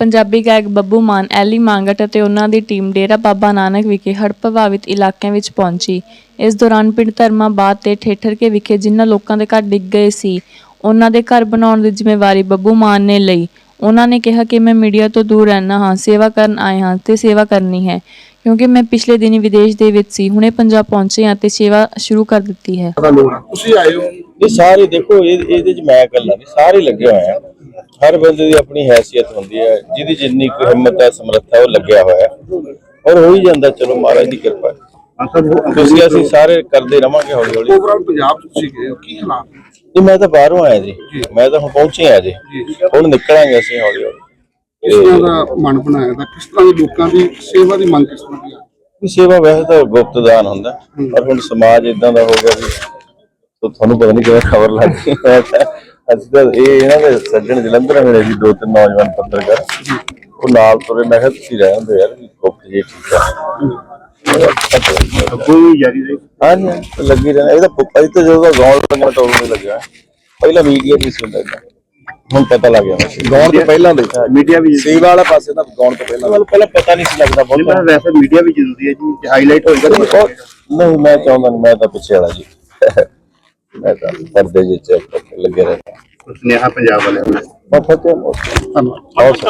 ਪੰਜਾਬੀ ਗਾਇਕ ਬੱਬੂ ਮਾਨ ਐਲੀ ਮੰਗਟ ਅਤੇ ਉਹਨਾਂ ਦੀ ਟੀਮ ਡੇਰਾ ਬਾਬਾ ਨਾਨਕ ਵਿਖੇ ਹੜ੍ਹ ਪ੍ਰਭਾਵਿਤ ਇਲਾਕਿਆਂ ਵਿੱਚ ਪਹੁੰਚੀ। ਇਸ ਦੌਰਾਨ ਪਿੰਡ ਧਰਮਾਬਾਦ ਤੇ ਠੇਠਰਕੇ ਵਿਖੇ ਜਿਨ੍ਹਾਂ ਲੋਕਾਂ ਦੇ ਘਰ ਡਿੱਗ ਗਏ ਸੀ ਉਹਨਾਂ ਦੇ ਘਰ ਬਣਾਉਣ ਦੀ ਜ਼ਿੰਮੇਵਾਰੀ ਬੱਬੂ ਮਾਨ ਨੇ ਲਈ। ਉਹਨਾਂ ਨੇ ਕਿਹਾ ਕਿ ਮੈਂ ਮੀਡੀਆ ਤੋਂ ਦੂਰ ਰਹਿਣਾ ਹਾਂ ਸੇਵਾ ਕਰਨ ਆਏ ਹਾਂ ਤੇ ਸੇਵਾ ਕਰਨੀ ਹੈ ਕਿਉਂਕਿ ਮੈਂ ਪਿਛਲੇ ਦਿਨੀ ਵਿਦੇਸ਼ ਦੇ ਵਿੱਚ ਸੀ ਹੁਣੇ ਪੰਜਾਬ ਪਹੁੰਚੇ ਹਾਂ ਤੇ ਸੇਵਾ ਸ਼ੁਰੂ ਕਰ ਦਿੱਤੀ ਹੈ। ਤੁਸੀਂ ਆਏ ਹੋ। ਇਹ ਸਾਰੇ ਦੇਖੋ ਇਹ ਇਹਦੇ ਚ ਮੈਂ ਇਕੱਲਾ ਨਹੀਂ ਸਾਰੇ ਲੱਗੇ ਹੋਏ ਆ। ਹਰ ਬੰਦੇ ਦੀ ਆਪਣੀ ਹੈਸੀਅਤ ਹੁੰਦੀ ਹੈ ਜਿਹਦੀ ਜਿੰਨੀ ਕੁ ਹਿੰਮਤ ਹੈ ਸਮਰੱਥਾ ਉਹ ਲੱਗਿਆ ਹੋਇਆ ਹੈ। ਔਰ ਹੋ ਹੀ ਜਾਂਦਾ ਚਲੋ ਮਹਾਰਾਜ ਦੀ ਕਿਰਪਾ ਹੈ। ਤੁਸੀਂ ਅਸੀਂ ਸਾਰੇ ਕਰਦੇ ਰਵਾਂਗੇ ਹੌਲੀ ਹੌਲੀ ਓਵਰਆਲ ਪੰਜਾਬ ਚ ਤੁਸੀਂ ਗਏ ਹੋ ਕੀ ਹਾਲਾਤ? ਜੀ ਮੈਂ ਤਾਂ ਬਾਹਰੋਂ ਆਇਆ ਜੀ। ਮੈਂ ਤਾਂ ਹੁਣ ਪਹੁੰਚੇ ਆ ਜੀ। ਹੁਣ ਨਿਕਲਾਂਗੇ ਅਸੀਂ ਹੌਲੀ ਹੌਲੀ ਤਰ੍ਹਾਂ ਦਾ ਮਨ ਬਣਾਇਆ ਦਾ ਕਿਸ ਤਰ੍ਹਾਂ ਦੇ ਲੋਕਾਂ ਦੀ ਸੇਵਾ ਦੀ ਮੰਗ ਕਿਸ ਤਰ੍ਹਾਂ ਦੀ ਇਹ ਸੇਵਾ ਵੈਸੇ ਤਾਂ ਗੁਪਤ ਦਾਨ ਹੁੰਦਾ ਪਰ ਹੁਣ ਸਮਾਜ ਇਦਾਂ ਦਾ ਹੋ ਗਿਆ ਵੀ ਤੋ ਤੁਹਾਨੂੰ ਪਤਾ ਨਹੀਂ ਕਿਵੇਂ ਖਬਰ ਲੱਗ ਗਈ। ਤਾਂ- ਅਸੀਂ ਤਾਂ ਇਹ ਇਹਨਾਂ ਦੇ ਸੱਜਣ ਜਲੰਧਰ ਮਿਲੇ ਸੀ ਦੋ ਤਿੰਨ ਨੌਜਵਾਨ ਪੱਤਰਕਾਰ। ਉਹ ਨਾਲ ਤੁਰੇ ਮੈਂ ਕਿਹਾ ਤੁਸੀਂ ਰਹਿ ਹੁੰਦੇ ਯਾਰ ਗੁਪਤ ਜੇ ਠੀਕ ਆ। ਕੋਈ ਰਹੀ ਹਾਂਜੀ ਹਾਂਜੀ, ਲੱਗੀ ਰਹਿਣਾ ਇਹਦਾ ਪੁੱਪਾ ਤਾਂ ਜਦੋਂ ਦਾ ਗਾਉਣ ਲੱਗਣਾ ਟੋਲ ਨਹੀਂ ਲੱਗਿਆ ਪਹਿਲਾਂ ਮੀਡੀਆ ਨਹੀਂ ਸੀ ਹੁੰਦਾ ਏਦਾਂ। ਹੁਣ ਪਤਾ ਲੱਗ ਗਿਆ। ਗਾਉਣ ਤੋਂ ਪਹਿਲਾਂ ਦੇ। ਮੀਡੀਆ ਵੀ ਸੇਵਾ ਵਾਲਾ ਪਾਸੇ ਤਾਂ ਗਾਉਣ ਤੋਂ ਪਹਿਲਾਂ। ਮੈਨੂੰ ਪਹਿਲਾਂ ਪਤਾ ਨਹੀਂ ਸੀ ਲੱਗਦਾ ਬਹੁਤ। ਵੈਸੇ ਮੀਡੀਆ ਵੀ ਜ਼ਰੂਰੀ ਹੈ ਜੀ। ਹਾਈਲਾਈਟ ਹੋਏਗਾ ਨਹੀਂ ਮੈਂ ਚਾਹੁੰਦਾ ਨਹੀਂ ਮੈਂ ਤਾਂ ਪਿੱਛੇ ਵਾਲਾ ਜੀ। ਮੈਂ ਤਾਂ ਪਰਦੇ ਜਿਹੇ ਚ ਲੱਗੇ ਰਹਿੰਦਾ ਸੁਨੇਹਾ ਪੰਜਾਬ ਵਾਲਿਆਂ ਨੂੰ। ਬਹੁਤ ਮੋਸਟ ਧੰਨਵਾਦ। ਬਹੁਤ